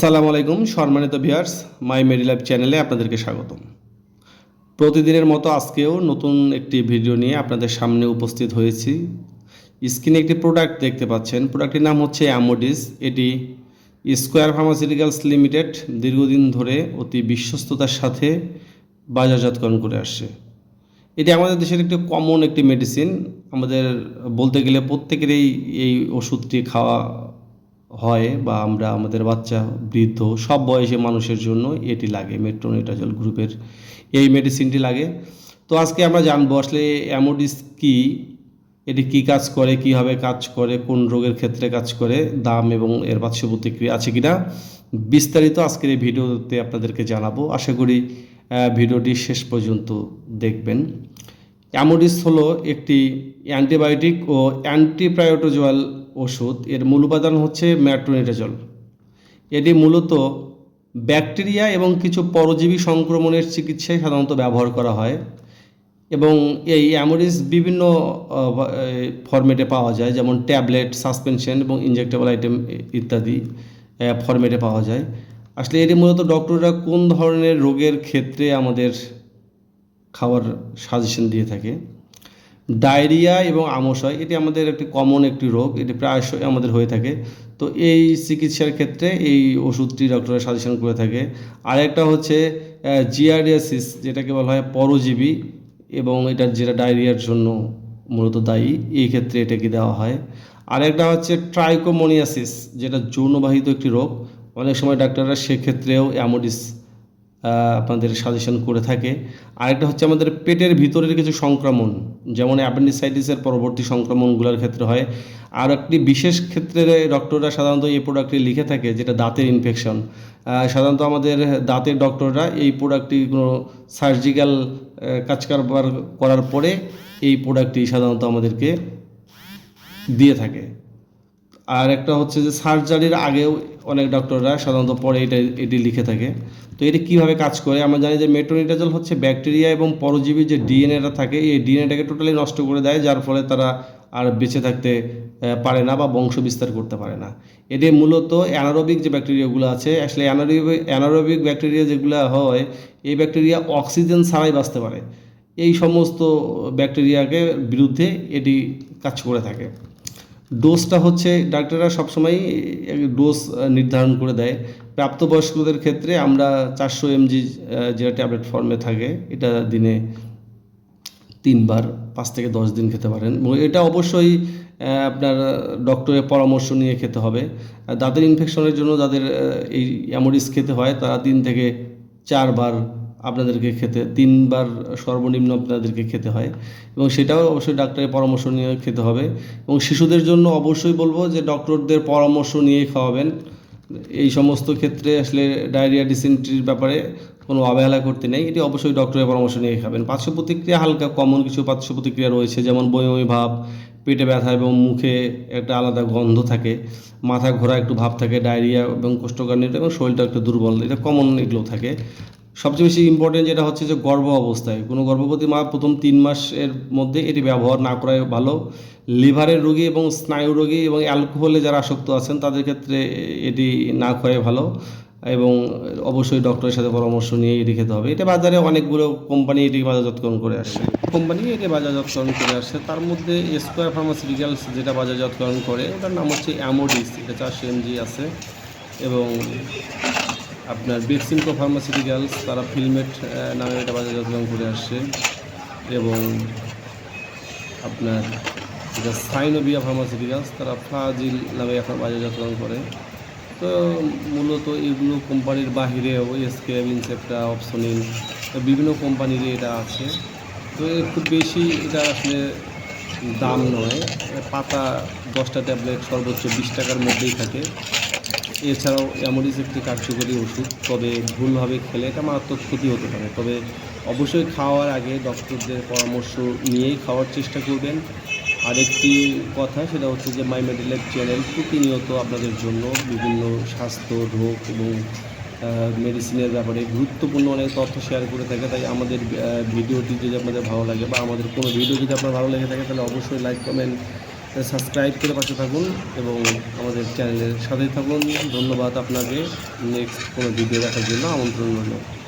আসসালামু আলাইকুম, সম্মানিত ভিউয়ার্স, মাই মেডিল্যাব চ্যানেলে আপনাদেরকে স্বাগতম। প্রতিদিনের মতো আজকেও নতুন একটি ভিডিও নিয়ে আপনাদের সামনে উপস্থিত হয়েছি। স্ক্রিনে একটি প্রোডাক্ট দেখতে পাচ্ছেন। প্রোডাক্টটির নাম হচ্ছে অ্যামোডিস। এটি স্কোয়ার ফার্মাসিউটিক্যালস লিমিটেড দীর্ঘদিন ধরে অতি বিশ্বস্ততার সাথে বাজারজাতকরণ করে আসছে। এটি আমাদের দেশের একটি কমন একটি মেডিসিন আমাদের বলতে গেলে প্রত্যেকেরই এই ওষুধটি খাওয়া হয় বা আমরা আমাদের বাচ্চা, বৃদ্ধ, সব বয়সী মানুষের জন্য এটি লাগে। মেট্রোনিটাজল গ্রুপের এই মেডিসিনটি লাগে। তো আজকে আমরা জানব আসলে অ্যামোডিস কি, এটি কি কাজ করে, কীভাবে কাজ করে, কোন রোগের ক্ষেত্রে কাজ করে, দাম এবং এর পার্শ্ব প্রতিক্রিয়া আছে কিনা বিস্তারিত আজকের এই ভিডিওতে আপনাদেরকে জানাব। আশা করি ভিডিওটি শেষ পর্যন্ত দেখবেন। অ্যামোডিস হলো একটি অ্যান্টিবায়োটিক ও অ্যান্টিপ্রায়োটোজোয়াল ওষুধ, এর মূল উপাদান হচ্ছে ম্যাট্রোনিটাজল। এটি মূলত ব্যাকটেরিয়া এবং কিছু পরজীবী সংক্রমণের চিকিৎসায় সাধারণত ব্যবহার করা হয় এবং এই অ্যামোডিস বিভিন্ন ফরম্যাটে পাওয়া যায়, যেমন ট্যাবলেট, সাসপেনশন এবং ইনজেক্টেবল আইটেম ইত্যাদি ফরম্যাটে পাওয়া যায়। আসলে এটি মূলত ডক্টররা কোন ধরনের রোগের ক্ষেত্রে আমাদের খাওয়ার সাজেশন দিয়ে থাকে। ডায়রিয়া এবং আমশয়, এটি আমাদের একটি কমন একটি রোগ, এটি প্রায়শই আমাদের হয়ে থাকে। তো এই চিকিৎসার ক্ষেত্রে এই ওষুধটি ডক্টরের সাজেশন করে থাকে। আরেকটা হচ্ছে জিআরডিয়াসিস যেটাকে বলা হয় পরজীবী, এবং এটা যেটা ডায়রিয়ার জন্য মূলত দায়ী, এই ক্ষেত্রে এটাকে দেওয়া হয়। আরেকটা হচ্ছে ট্রাইকোমোনিয়াসিস, যেটা যৌনবাহিত একটি রোগ। অনেক সময় ডাক্তাররা সেক্ষেত্রেও অ্যামোডিস আপনাদের সাজেশন করে থাকে। আরেকটা হচ্ছে আমাদের পেটের ভিতরের কিছু সংক্রমণ, যেমন অ্যাপেন্ডিসাইটিসের পরবর্তী সংক্রমণগুলোর ক্ষেত্রে হয়। আর একটি বিশেষ ক্ষেত্রে ডক্টররা সাধারণত এই প্রোডাক্টটি লিখে থাকে, যেটা দাঁতের ইনফেকশন সাধারণত আমাদের দাঁতের ডক্টররা এই প্রোডাক্টটি কোনো সার্জিক্যাল কাজ কারবার করার পরে এই প্রোডাক্টটি সাধারণত আমাদেরকে দিয়ে থাকে। আর একটা হচ্ছে যে সার্জারির আগেও অনেক ডক্টররা সাধারণত পরে এটা, এটি লিখে থাকে। তো এটি কীভাবে কাজ করে? আমরা জানি যে মেট্রোনিটাজল হচ্ছে ব্যাকটেরিয়া এবং পরজীবী যে ডিএনএটা থাকে, এই ডিএনএটাকে টোটালি নষ্ট করে দেয়, যার ফলে তারা আর বেঁচে থাকতে পারে না বা বংশ বিস্তার করতে পারে না। এটি মূলত অ্যানারোবিক যে ব্যাকটেরিয়াগুলো আছে, আসলে অ্যানারোবিক অ্যানারোবিক ব্যাকটেরিয়া যেগুলো হয়, এই ব্যাকটেরিয়া অক্সিজেন ছাড়াই বাঁচতে পারে। এই সমস্ত ব্যাকটেরিয়াকে বিরুদ্ধে এটি কাজ করে থাকে। ডোজটা হচ্ছে ডাক্তাররা সবসময় ডোজ নির্ধারণ করে দেয়। প্রাপ্তবয়স্কদের ক্ষেত্রে আমরা চারশো এমজি যেটা ট্যাবলেট ফর্মে থাকে, এটা দিনে তিনবার, পাঁচ থেকে দশ দিন খেতে পারেন। এবং এটা অবশ্যই আপনার ডক্টরের পরামর্শ নিয়ে খেতে হবে। দাঁতের ইনফেকশনের জন্য যাদের এই অ্যামোডিস খেতে হয়, তারা তিন থেকে চারবার আপনাদেরকে খেতে, তিনবার সর্বনিম্ন আপনাদেরকে খেতে হয় এবং সেটাও অবশ্যই ডাক্তারের পরামর্শ নিয়ে খেতে হবে এবং শিশুদের জন্য অবশ্যই বলব যে ডক্টরদের পরামর্শ নিয়ে খাওয়াবেন। এই সমস্ত ক্ষেত্রে আসলে ডায়রিয়া ডিসেন্ট্রির ব্যাপারে কোনো অবহেলা করতে নেই, এটি অবশ্যই ডক্টরের পরামর্শ নিয়ে খাবেন। পার্শ্ব প্রতিক্রিয়া হালকা, কমন কিছু পার্শ্ব প্রতিক্রিয়া রয়েছে, যেমন বমি ভাব, পেটে ব্যথা এবং মুখে একটা আলাদা গন্ধ থাকে, মাথা ঘোরা একটু ভাব থাকে, ডায়রিয়া এবং কোষ্ঠকাঠিন্য এবং শরীরটা একটু দুর্বল, এটা কমন এগুলো থাকে। সবচেয়ে বেশি ইম্পর্টেন্ট যেটা হচ্ছে যে গর্ভ অবস্থায়। কোনো গর্ভবতী মা প্রথম তিন মাসের মধ্যে এটি ব্যবহার না করাই ভালো। লিভারের রোগী এবং স্নায়ু রোগী এবং অ্যালকোহলে যারা আসক্ত আছেন, তাদের ক্ষেত্রে এটি না করাই ভালো এবং অবশ্যই ডক্টরের সাথে পরামর্শ নিয়ে এটি খেতে হবে। এটা বাজারে অনেকগুলো কোম্পানি এটি বাজারজাতকরণ করে আসছে। কোম্পানি এটি বাজারজাতকরণ করে আসছে। তার মধ্যে স্কোয়ার ফার্মাসিউটিক্যালস যেটা বাজারজাতকরণ করে, ওটার নাম হচ্ছে অ্যামোডিস এটা চারশো এমজি আছে এবং আপনার বেক্সিমকো ফার্মাসিউটিক্যালস তারা ফিলমেট নামে এটা বাজারজাতকরণ করে আসছে। এবং আপনার যেটা সাইনোবিয়া ফার্মাসিউটিক্যালস তারা ফ্লাজিল নামে এখন বাজারজাতকরণ করে। তো মূলত এগুলো কোম্পানির বাহিরেও এসকে ইনসেপ্টা অপসনিল বিভিন্ন কোম্পানির এটা আছে। তো খুব বেশি এটা আসলে দাম নয়। পাতা দশটা ট্যাবলেট সর্বোচ্চ বিশ টাকার মধ্যেই থাকে। এছাড়াও অ্যামোডিস একটি কার্যকরী ওষুধ, তবে ভুলভাবে খেলে এটা মারাত্মক ক্ষতি হতে পারে। তবে অবশ্যই খাওয়ার আগে ডক্টরদের পরামর্শ নিয়েই খাওয়ার চেষ্টা করবেন। আরেকটি কথা, সেটা হচ্ছে যে মাই মেডিলাইফ চ্যানেল প্রতিনিয়ত আপনাদের জন্য বিভিন্ন স্বাস্থ্য, রোগ এবং মেডিসিনের ব্যাপারে গুরুত্বপূর্ণ অনেক তথ্য শেয়ার করে থাকে। তাই আমাদের ভিডিওটি যদি আপনাদের ভালো লাগে বা আমাদের কোনো ভিডিও যদি আপনার ভালো লেগে থাকে, তাহলে অবশ্যই লাইক কমেন্ট সাবস্ক্রাইব করে পাশে থাকুন এবং আমাদের চ্যানেলের সাথে থাকুন। ধন্যবাদ আপনাকে। নেক্সট কোনো ভিডিও দেখার জন্য আমন্ত্রণ রইল।